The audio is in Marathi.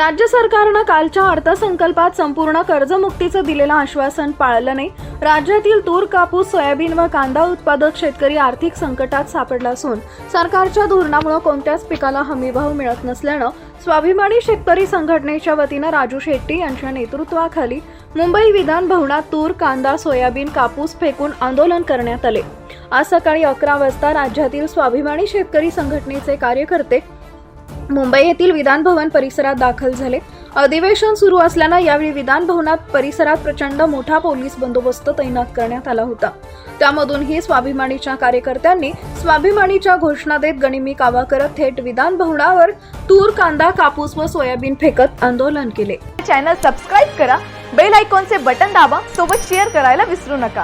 राज्य सरकारनं कालच्या अर्थसंकल्पात संपूर्ण कर्जमुक्तीचं दिलेलं आश्वासन पाळलं नाही. राज्यातील तूर कापूस सोयाबीन व कांदा उत्पादक शेतकरी आर्थिक संकटात सापडला असून सरकारच्या धोरणामुळे कोणत्याच पिकाला हमीभाव मिळत नसल्यानं स्वाभिमानी शेतकरी संघटनेच्या वतीनं राजू शेट्टी यांच्या नेतृत्वाखाली मुंबई विधान भवनात तूर कांदा सोयाबीन कापूस फेकून आंदोलन करण्यात आले. आज सकाळी अकरा वाजता राज्यातील स्वाभिमानी शेतकरी संघटनेचे कार्यकर्ते मुंबई येथील विधान भवन परिसरात दाखल झाले. अधिवेशन सुरू असल्यानं यावेळी विधान भवनात परिसरात प्रचंड मोठा पोलीस बंदोबस्त तैनात करण्यात आला होता. त्यामधूनही स्वाभिमानीच्या कार्यकर्त्यांनी स्वाभिमानीच्या घोषणा देत गणिमी कावा करत थेट विधान भवनावर तूर कांदा कापूस व सोयाबीन फेकत आंदोलन केले. चॅनल सबस्क्राईब करा बेल आयकॉनचे बटन दाबा सोबत शेअर करायला विसरू नका.